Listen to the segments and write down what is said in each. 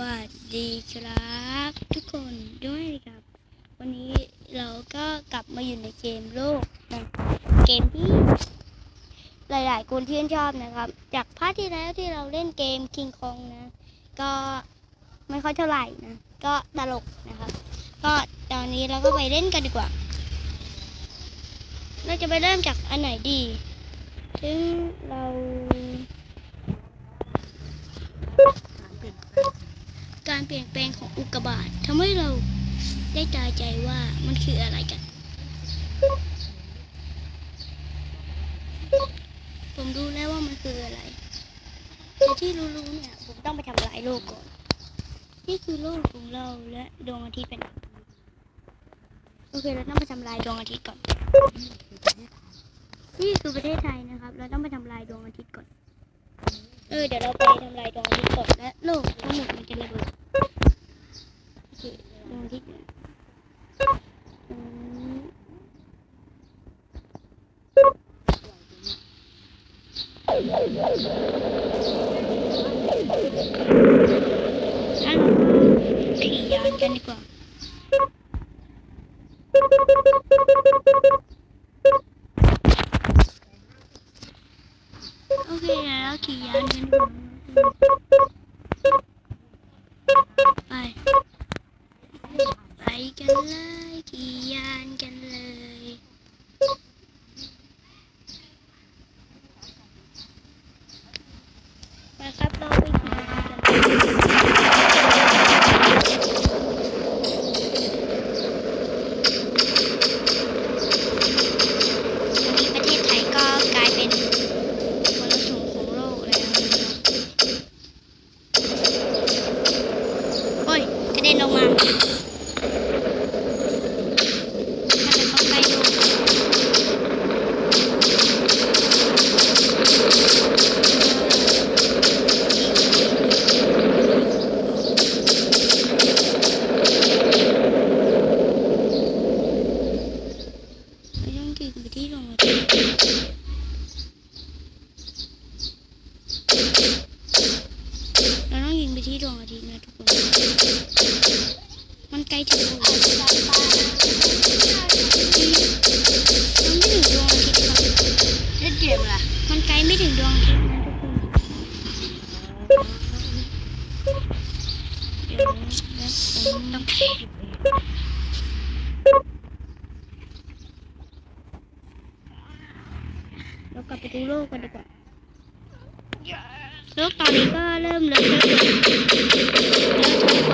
วัสดีครับทุกคนด้วยครับ วันนี้เราก็กลับมาอยู่ในเกมโลกนะเกมที่ หลาย ๆ คนที่นชอบนะครับ จากภาคที่แล้วที่เราเล่นเกมคิงคองนะ ก็ไม่ค่อยเท่าไหร่นะ ก็ตลกนะครับ ก็ตอนนี้เราก็ไปเล่นกันดีกว่า เราจะไปเริ่มจากอันไหนดี ซึ่งเรา การเป ลี่ยนแปลงของอุกกาบาตทำให้เราได้ตายใจว่ามันคืออะไรกัน ผมรู้แล้วว่ามันคืออะไร แต่ที่รู้ๆเนี่ย ผมต้องไปทำลายโลกก่อน นี่คือโลกของเราและดวงอาทิตย์เป็น โอเค เราต้องไปทำลายดวงอาทิตย์ก่อน นี่คือประเทศไทยนะครับ เราต้องไปทำลายดวงอาทิตย์ก่อน เออ เดี๋ยวเราไปทำลายดวงอาทิตย์ก่อนและโลกทั้งหมดมันจะระเบิดโอเคดวงอาทิตย์เนี่ยตรงนี้ ถ้าเราขี่ยานกันดีกว่า โอเคเดี๋ยวเราขี่ยานกันดีกว่าไป ไปกันเลยขี่ยานกันเลย ไปครับเราไปขี่ยานกันตอนนี้ประเทศไทยก็กลายเป็นมรสุมของโลกแล้วนะครับ โอ้ยกระเมันไกลถึงดวงอาทิตย์มันไม่ถึงดวงอาทิตย์ครับเล่นเกมล่ะมันไกลไม่ถึงดวงอาทิตย์นะทุกคนเดี๋ยวนะผมต้องเรากลับไปดูโลกกันดีกว่าโลกตอนนี้ก็เริ่มเลอะเทอะ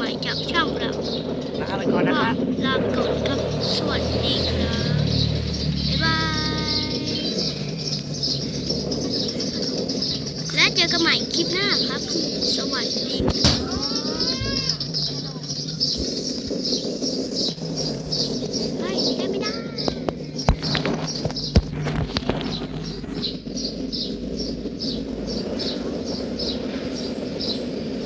หม่จากช่องเราลาไปก่อนนะครัลาไปก่อนครับ สวัสดีครับบ๊ายบาย และเจอกันใหม่คลิปหน้าครับ สวัสดี